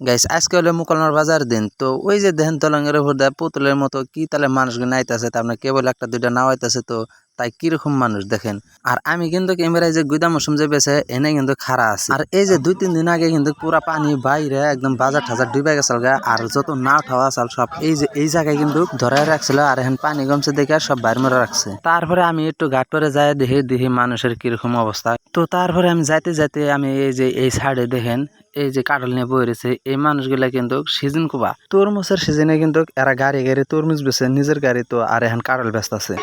Guys আজকে হলো মুকলমার বাজার দিন। তো ওই যে দেখেন তলঙ্গের উপর দেয় পুতুলের মতো কি তাহলে মানুষগুলো নাইতেছে, তার মানে কেবল একটা দুইটা নাওয়াইতেছে তো তাই কীরকম মানুষ দেখেন? আর আমি কিন্তু ক্যামেরায় যে গুদা মৌসুম যে বেছে, এনে কিন্তু খাড়া আছে। আর এই যে দুই তিন দিন আগে কিন্তু পুরা পানি বাইরে একদম বাজার ঠাজার ডুবে গেছিল গা, আর যত নাও ঠাওয়া আসাল সব এই যে, এই জায়গায় কিন্তু ধরে রাখছিল, আর এখন পানি কমছে দেখে সব বাইরে মরে রাখছে। তারপরে আমি একটু ঘাট পরে যাই দেখি দেখি মানুষের কীরকম অবস্থা। তো তারপরে আমি যাইতে যাইতে আমি এই যে, এই সাইডে দেখেন এই যে কাটল নিয়ে বই রয়েছে, এই মানুষগুলা কিন্তু সিজন কুবা। তরমুজের সিজনে কিন্তু এরা গাড়ি গাড়ি তরমুজ বেছে নিজের গাড়ি তো আর এখন কাটল ব্যস্ত আছে।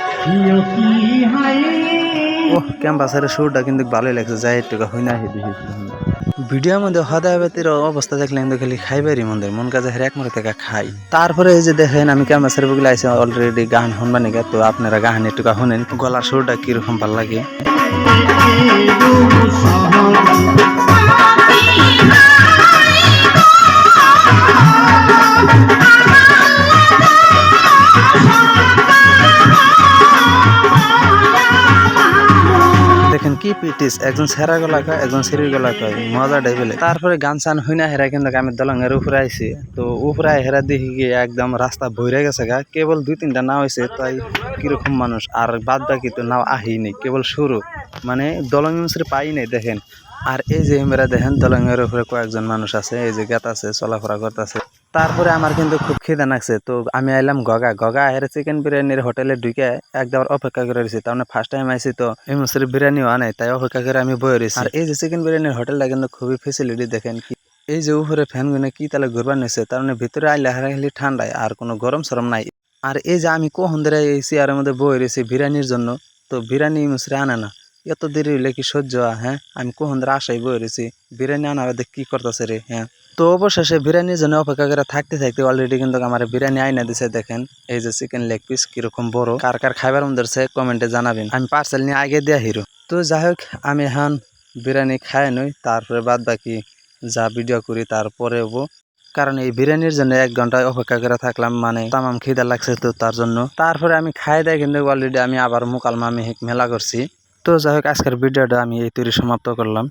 ও ক্যাম্পাসের সুরটা কিন্তু ভালোই লাগছে, যাই একটু হই না ভিডিওর মধ্যে হদায় বেতির অবস্থা দেখলে কিন্তু খালি খাইবারই মন্দির মন কাজে হেরে এক থেকে খাই। তারপরে এই যে দেখেন, আমি ক্যাম্পাসের বুকলে আইসি অলরেডি গান শুনবানি গা তো আপনারা গান একটু শুনেন, গলার সুরটা কীরকম ভালো লাগে? কি পিটিস? একজন সেরা গলা কয় একজন সেরি গলা কয় মজা ডাইবেলে তারপরে গান সান হই না হেরা কিন্তু আমি দলঙ্গের উপরে আইছি। তো উপরে হেরা দেখি গিয়ে একদম রাস্তা ভরে গেছে গা। কেবল দুই তিনটা নাও হয়েছে তাই কীরকম মানুষ? আর বাদ বাকি তো নাও আহি নেই কেবল শুরু। মানে দলং পাই নাই, দেখেন। আর এই যে মেরা দেখেন, দলঙ্গের উপরে কয়েকজন মানুষ আছে, এই যে গেত আছে, চলাফেরা করতেছে। তারপরে আমার কিন্তু খুব খিদে লাগছে, তো আমি আইলাম গগা। গগা এর চিকেন বিরিয়ানির হোটেলে ঢুকে একদম অপেক্ষা করে রয়েছি তার মানে ফার্স্ট টাইম আইছি তো এই মুসের বিরিয়ানিও আনে তাই অপেক্ষা করে আমি বয়ে রয়েছি আর এই যে চিকেন বিরিয়ানির হোটেলটা কিন্তু খুবই ফেসিলিটি দেখেন কি, এই যে উপরে ফ্যান গুনে কি তাহলে ঘুরবার নিছে, তার মানে ভিতরে আইলে হারাহালি ঠান্ডায়, আর কোনো গরম সরম নাই। আর এই যে আমি কখন ধরে এই চেয়ারের মধ্যে বয়ে রয়েছি বিরিয়ানির জন্য, তো বিরিয়ানি মুসরে আনে না। এত দেরি হইলে কি সহ্য হয়, আমি কখন ধরে আশাই বয়ে রয়েছি। বিরিয়ানি আনা দেখ কি করতেছে রে হ্যাঁ? তো অবশেষে বিরিয়ানির জন্য অপেক্ষা করে থাকতে থাকতে অলরেডি কিন্তু আমার বিরিয়ানি আইনা দিছে দেখেন। এই যে চিকেন লেগ পিস কীরকম বড়। কার কার খাইবার মধ্যে কমেন্টে জানাবেন। আমি পার্সেল নিয়ে আগে দেয়া হিরো। তো যাই হোক আমি এখন বিরিয়ানি খাই নই তারপরে বাদ বাকি যা ভিডিও করি তারপরে হব। কারণ এই বিরিয়ানির জন্য এক ঘন্টায় অপেক্ষা করে থাকলাম মানে তামাম খিদা লাগছে তো তার জন্য। তারপরে আমি খাই দেয় কিন্তু অলরেডি আমি আবার মুকালমা আমি মেলা করছি। তো যাই হোক আজকের ভিডিওটা আমি এই তৈরি সমাপ্ত করলাম।